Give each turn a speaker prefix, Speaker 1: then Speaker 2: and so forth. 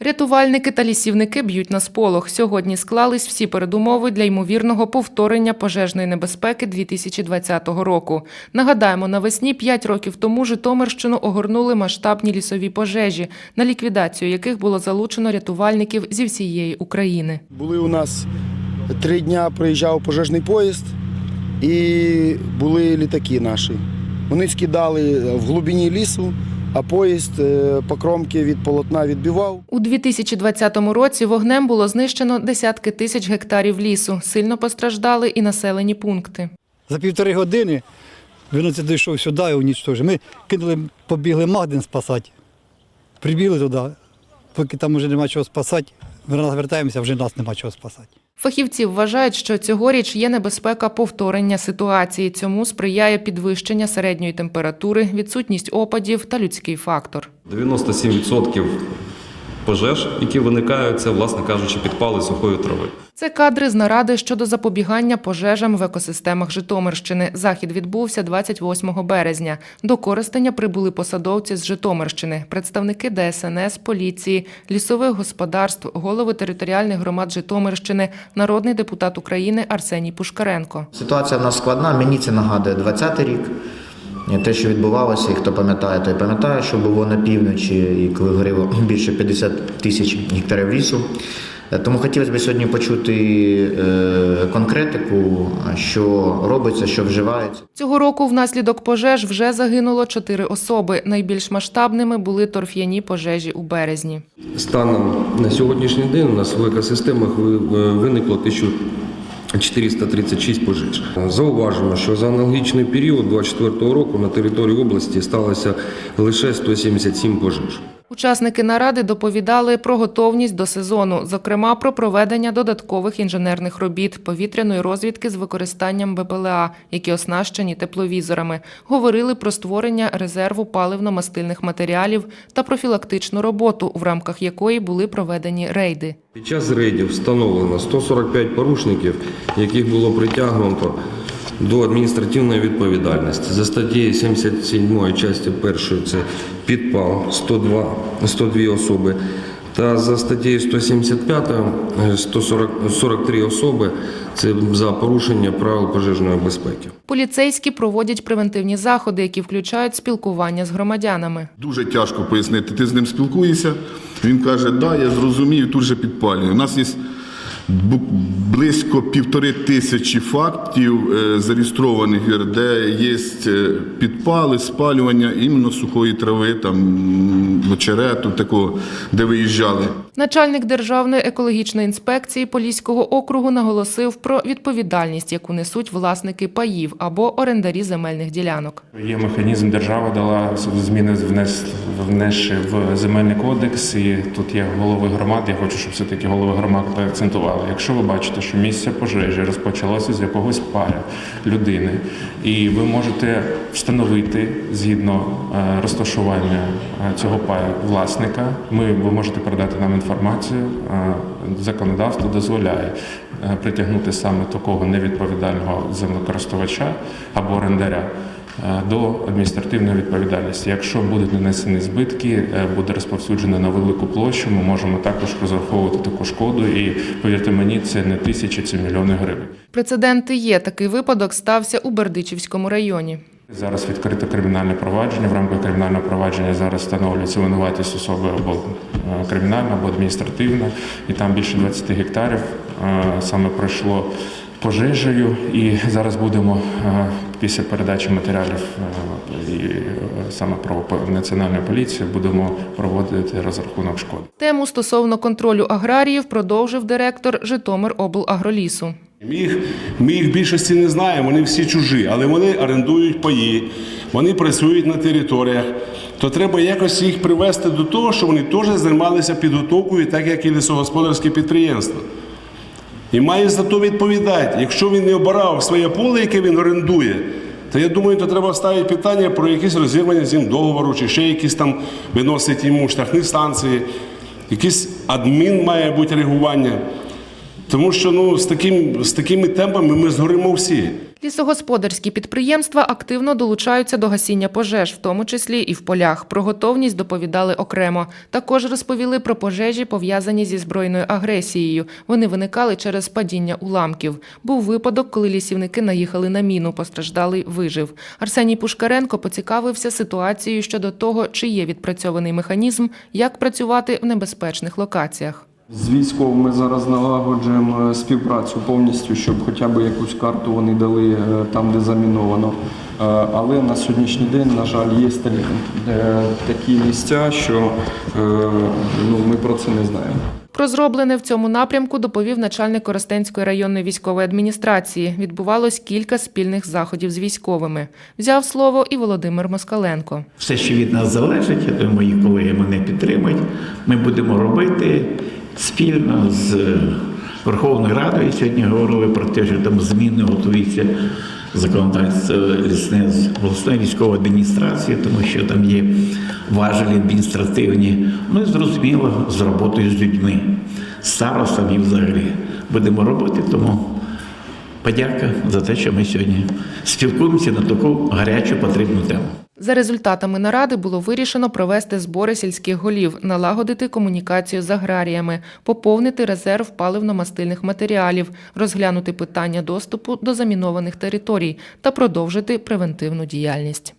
Speaker 1: Рятувальники та лісівники б'ють на сполох. Сьогодні склались всі передумови для ймовірного повторення пожежної небезпеки 2020 року. Нагадаємо, навесні 5 років тому Житомирщину огорнули масштабні лісові пожежі, на ліквідацію яких було залучено рятувальників зі всієї України.
Speaker 2: Були у нас три дня проїжджав пожежний поїзд і були літаки наші. Вони скидали в глибині лісу, а поїзд е, по кромки від полотна відбивав.
Speaker 1: У 2020 році вогнем було знищено десятки тисяч гектарів лісу. Сильно постраждали і населені пункти.
Speaker 3: За півтори години він це дійшов сюди і унічтожив. Ми кинули, побігли Магдин спасати. Прибігли туди, поки там вже нема чого спасати. Ми розвертаємося, вже нас нема чого спасати.
Speaker 1: Фахівці вважають, що цьогоріч є небезпека повторення ситуації. Цьому сприяє підвищення середньої температури, відсутність опадів та людський фактор.
Speaker 4: 97% пожеж, які виникають, це, власне кажучи, підпали сухої трави.
Speaker 1: Це кадри з наради щодо запобігання пожежам в екосистемах Житомирщини. Захід відбувся 28 березня. До користення прибули посадовці з Житомирщини, представники ДСНС, поліції, лісових господарств, голови територіальних громад Житомирщини, народний депутат України Арсеній Пушкаренко.
Speaker 5: Ситуація в нас складна. Мені це нагадує 20-й рік. Те, що відбувалося, і хто пам'ятає, той пам'ятає, що було на півночі, і коли горіло більше 50 тисяч гектарів лісу. Е, Тому хотілося б сьогодні почути е, конкретику, що робиться, що вживається.
Speaker 1: Цього року внаслідок пожеж вже загинуло чотири особи. Найбільш масштабними були торф'яні пожежі у березні.
Speaker 4: Станом на сьогоднішній день у нас в екосистемах е, виникло 1436 пожеж. Зауважимо, що за аналогічний період 2024 року на території області сталося лише 177 пожеж.
Speaker 1: Учасники наради доповідали про готовність до сезону, зокрема про проведення додаткових інженерних робіт, повітряної розвідки з використанням БПЛА, які оснащені тепловізорами. Говорили про створення резерву паливно-мастильних матеріалів та профілактичну роботу, в рамках якої були проведені рейди.
Speaker 4: Під час рейдів встановлено 145 порушників, яких було притягнуто до адміністративної відповідальності. За статтею 77 частини 1 це підпал 102, 102 особи. Та за статтею 175 е, 140, 43 особи це за порушення правил пожежної безпеки.
Speaker 1: Поліцейські проводять превентивні заходи, які включають спілкування з громадянами.
Speaker 6: Дуже тяжко пояснити. Ти з ним спілкуєшся. Він каже, да, я зрозумів, тут же підпалює. У нас є близько півтори тисячі фактів е, зареєстрованих, де є е, підпали, спалювання іменно сухої трави, там м, очерету, такого, де виїжджали.
Speaker 1: Начальник Державної екологічної інспекції Поліського округу наголосив про відповідальність, яку несуть власники паїв або орендарі земельних ділянок.
Speaker 7: Є механізм, держава дала зміни внес, в земельний кодекс, і тут є голови громад. Я хочу, щоб все-таки голови громад акцентували. Якщо ви бачите, що місце пожежі розпочалося з якогось пая людини, і ви можете встановити згідно е, розташування е, цього пая власника, ми ви можете передати нам інформацію. Е, Законодавство дозволяє притягнути саме такого невідповідального землекористувача або орендаря до адміністративної відповідальності. Якщо будуть нанесені збитки, е, буде розповсюджено на велику площу. Ми можемо також розраховувати таку шкоду. І повірте мені, це не тисячі, це мільйони гривень.
Speaker 1: Прецеденти є. Такий випадок стався у Бердичівському районі.
Speaker 7: Зараз відкрите кримінальне провадження. В рамках кримінального провадження зараз встановлюється винуватість особи або е, кримінальна, або адміністративна, і там більше 20 гектарів е, саме пройшло пожежею. І зараз будемо е, після передачі матеріалів е, і е, саме про національної поліції будемо проводити розрахунок шкоди.
Speaker 1: Тему стосовно контролю аграріїв продовжив директор Житомироблагролісу.
Speaker 8: Ми їх, ми їх в більшості не знаємо, вони всі чужі, але вони орендують паї, вони працюють на територіях. То треба якось їх привести до того, щоб вони теж займалися підготовкою, так як і лісогосподарські підприємства. І має за то відповідати. Якщо він не обирав своє поле, яке він орендує, то я думаю, то треба ставити питання про якісь розірвання з ним договору, чи ще якісь там виносить йому штрафні станції, якийсь адмін має бути реагування. Тому що ну, з, таким, з такими темпами ми згоримо всі.
Speaker 1: Лісогосподарські підприємства активно долучаються до гасіння пожеж, в тому числі і в полях. Про готовність доповідали окремо. Також розповіли про пожежі, пов'язані зі збройною агресією. Вони виникали через падіння уламків. Був випадок, коли лісівники наїхали на міну. Постраждалий вижив. Арсеній Пушкаренко поцікавився ситуацією щодо того, чи є відпрацьований механізм, як працювати в небезпечних локаціях.
Speaker 9: З військовими зараз налагоджуємо е, співпрацю повністю, щоб хоча б якусь карту вони дали е, там, де заміновано. Е, Але на сьогоднішній день, на жаль, є такі, місця, що ну, ми про це не знаємо.
Speaker 1: Про зроблене в цьому напрямку доповів начальник Коростенської районної військової адміністрації. Відбувалось кілька спільних заходів з військовими. Взяв слово і Володимир Москаленко.
Speaker 10: все, що від нас залежить, я думаю, мої колеги мене підтримують. Ми будемо робити спільно з Верховною Радою. Сьогодні говорили про те, що там зміни готуються законодавство лісне з обласної військової адміністрації, тому що там є важелі адміністративні. Ну і зрозуміло, з роботою з людьми, старостами взагалі будемо робити. Тому подяка за те, що ми сьогодні спілкуємося на таку гарячу потрібну тему.
Speaker 1: За результатами наради було вирішено провести збори сільських голів, налагодити комунікацію з аграріями, поповнити резерв паливно-мастильних матеріалів, розглянути питання доступу до замінованих територій та продовжити превентивну діяльність.